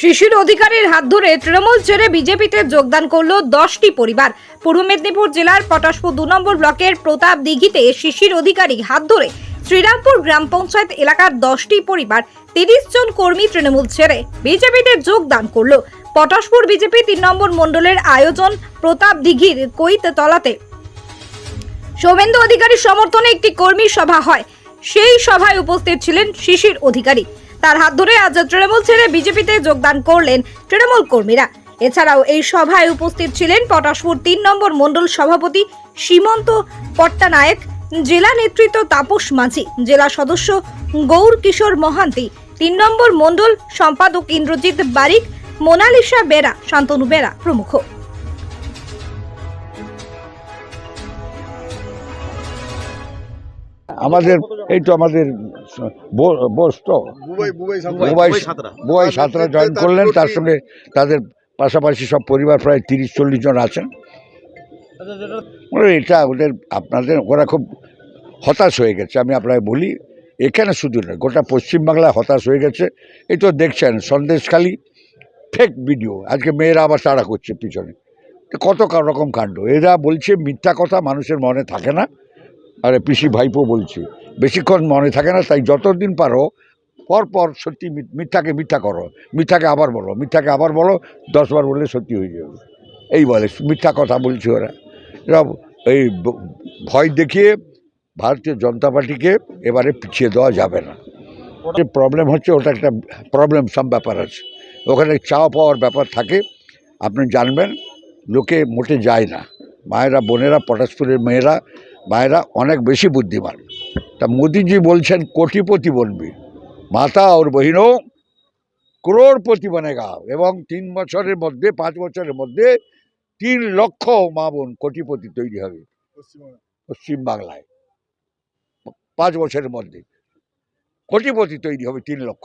শিশির অধিকারীর হাত ধরে তৃণমূল ছেড়ে বিজেপিতে যোগদান করল দশটি পরিবার। পূর্ব মেদিনীপুর জেলার পটাশপুর দু নম্বর ব্লকের প্রতাপ দিঘিতে শিশির অধিকারী হাত ধরে শ্রীরামপুর গ্রাম পঞ্চায়েত এলাকার দশটি পরিবার তিরিশ জন কর্মী তৃণমূল ছেড়ে বিজেপিতে যোগদান করল। পটাশপুর বিজেপি তিন নম্বর মণ্ডলের আয়োজন প্রতাপ দিঘির কৈততলাতে। সৌমেন্দু অধিকারীর সমর্থনে একটি কর্মী সভা হয়। সেই সভায় উপস্থিত ছিলেন শিশির অধিকারী। তার হাত ধরে আজ তৃণমূল ছেড়ে বিজেপিতে যোগদান করলেন তৃণমূল কর্মীরা। এছাড়াও এই সভায় উপস্থিত ছিলেন পটাশপুর তিন নম্বর মণ্ডল সভাপতি সীমন্ত পট্টনায়ক, জেলা নেতৃত্ব তাপস মাঝি, জেলা সদস্য গৌর কিশোর মহান্তি, তিন নম্বর মণ্ডল সম্পাদক ইন্দ্রজিৎ বারিক, মোনালিসা বেরা, শান্তনু বেরা প্রমুখ। আমাদের এই তো আমাদের বোস তো বুবাই বুবাই বুবাই বুবাই সাঁতরা। জয়েন করলেন তার সঙ্গে তাদের পাশাপাশি সব পরিবার প্রায় তিরিশ চল্লিশ জন আছেন। মানে এটা ওদের আপনাদের ওরা খুব হতাশ হয়ে গেছে আমি আপনাকে বলি এখানে শুধু নয় গোটা পশ্চিমবাংলায় হতাশ হয়ে গেছে। এই তো দেখছেন সন্দেশখালি ফেক ভিডিও আজকে মেয়েরা আবার তাড়া করছে পিছনে। তো কত কা- রকম কাণ্ড এরা বলছে মিথ্যা কথা মানুষের মনে থাকে না। আরে পিসি ভাইপো বলছে, বেশিক্ষণ মনে থাকে না, তাই যতদিন পারো পর পর সত্যি মিথ্যাকে মিথ্যা করো, মিথ্যাকে আবার বলো, মিথ্যাকে আবার বলো, দশবার বললে সত্যি হয়ে যাবে। এই বলে, মিথ্যা কথা বলছি ওরা। এরা এই ভয় দেখিয়ে ভারতীয় জনতা পার্টিকে এবারে পিছিয়ে দেওয়া যাবে না। যে প্রবলেম হচ্ছে, ওটা একটা প্রবলেম সব ব্যাপার আছে। ওখানে চাওয়া পাওয়ার ব্যাপার থাকে, আপনি জানবেন, লোকে মোটে যায় না। মায়েরা, বোনেরা পটাশপুরের মেয়েরা মায়েরা অনেক বেশি বুদ্ধিমান। তা মোদিজি বলছেন কোটিপতি বনবি মাতা ওর বহিনও করোড়পতি বনেগা এবং তিন বছরের মধ্যে পাঁচ বছরের মধ্যে তিন লক্ষ মা বোন কোটিপতি তৈরি হবে পশ্চিমবাংলায় পাঁচ বছরের মধ্যে কোটিপতি তৈরি হবে তিন লক্ষ।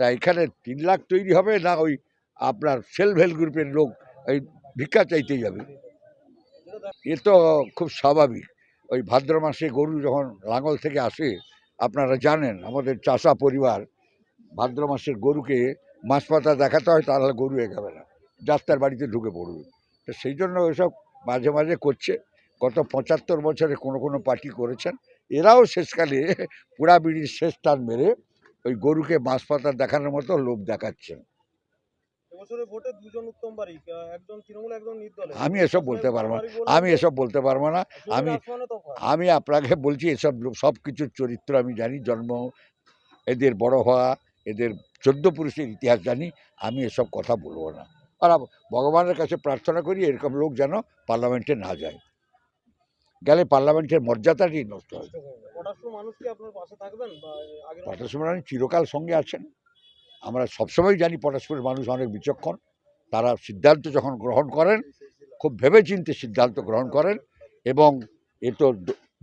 তা এখানে তিন লাখ তৈরি হবে না ওই আপনার সেলফ হেল্প গ্রুপের লোক ওই ভিক্ষা চাইতে যাবে এ তো খুব স্বাভাবিক। ওই ভাদ্র মাসে গরু যখন লাঙ্গল থেকে আসে, আপনারা জানেন আমাদের চাষা পরিবার ভাদ্র মাসের গরুকে মাছ পাতা দেখাতে হয়, তাহলে গরু এগাবে না। যাত্রার বাড়িতে ঢুকে পড়বে। তো সেই জন্য এসব মাঝে মাঝে করছে। গত পঁচাত্তর বছরে কোনো কোনো পার্টি করেছেন। এরাও শেষকালে পুরা বিড়ির শেষ টান মেরে ওই গরুকে মাছ পাতা দেখানোর মতো লোভ দেখাচ্ছেন। আমি এসব বলতে পারব না। আমি এসব বলতে পারব না। আমি আমি আপনাকে বলছি এসব সব কিছুর চরিত্র আমি জানি জন্ম এদের বড় হওয়া এদের চোদ্দ পুরুষের ইতিহাস জানি আমি এসব কথা বলব না। আর ভগবানের কাছে প্রার্থনা করি এরকম লোক যেন পার্লামেন্টে না যায়। গেলে পার্লামেন্টের মর্যাদাটি নষ্ট হয়। চিরকাল সঙ্গে আছেন। আমরা সবসময় জানি পটাশপুরের মানুষ অনেক বিচক্ষণ। তারা সিদ্ধান্ত যখন গ্রহণ করেন, খুব ভেবেচিন্তে সিদ্ধান্ত গ্রহণ করেন এবং এ তো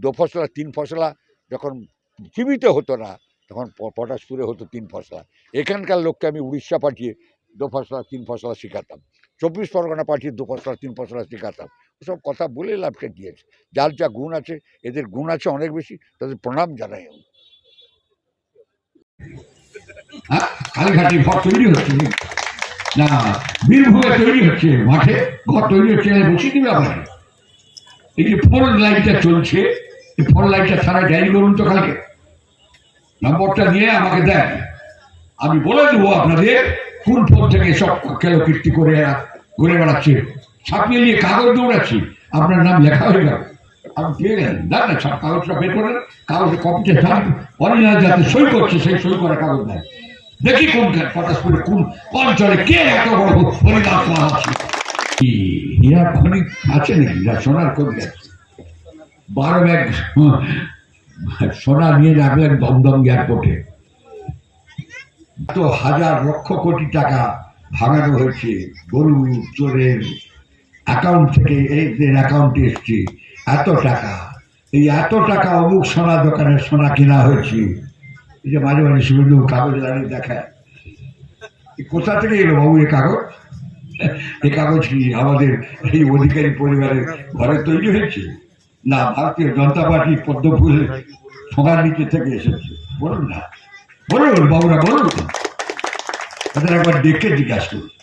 দো- ফসলা, তিন ফসলা যখন পৃথিবীতে হতো না, তখন পটাশপুরে হতো তিন ফসলা। এখানকার লোককে আমি উড়িষ্যা পাঠিয়ে দো ফসলা, তিন ফসলা শেখাতাম। চব্বিশ পরগনা পাঠিয়ে দু ফসলা, তিন ফসলা শেখাতাম। ওসব কথা বলে লাভটা কী আছে? যার যা গুণ আছে, এদের গুণ আছে অনেক বেশি, তাদের প্রণাম জানাই আমি। হ্যাঁ? কালীঘাটে ঘর তৈরি হচ্ছে না, বীরভূমে তৈরি হচ্ছে, মাঠে ঘর তৈরি হচ্ছে বসিয়ে দিবে আবার এই যে ফোর লাইনটা চলছে, এই ফোর লাইনটা ছাড়া ডায়েরি করুন তো কালকে। নম্বরটা নিয়ে আমাকে দেন। আমি বলে দেবো আপনাদের কোন ফোন থেকে সব কেলো কীর্তি করে ঘুরে বেড়াচ্ছে। ছাপিয়ে নিয়ে কাগজ দৌড়াচ্ছি। আপনার নাম লেখা হয়ে গেল। আপনি পেয়ে গেলেন না না কাগজটা বের করেন। কাগজে কপিটা অরিজিনাল যাতে সই করছে, সেই সই করা কাগজ দেয়। দেখি কোন পটাশপুরে কোন অঞ্চলে কে এত বড় করা আছে হীরা খনি আছে নাকি? যা সোনার খনি আছে। বারো ব্যাগ সোনা নিয়ে রাখলেন দমদম এয়ারপোর্টে। তো হাজার লক্ষ কোটি টাকা ভাঙানো হয়েছে, গরু, চোরের অ্যাকাউন্ট থেকে এদের অ্যাকাউন্টে এসছে, এত টাকা। এই এত টাকা অমুক সোনা দোকানে সোনা কেনা হয়েছে? এই যে মাঝে মাঝে সুবিধ কাগজ দাঁড়িয়ে দেখায়। কোথা থেকে এলো বাবু এ কাগজ? এই কাগজ কি আমাদের এই অধিকারী পরিবারের ঘরে তৈরি হয়েছে? না, ভারতীয় জনতা পার্টি পদ্মফুল সোনার নিচে থেকে এসেছে। বলুন না। বলুন, বাবুরা, বলুন। তাদের একবার দেখে জিজ্ঞাসা করুন।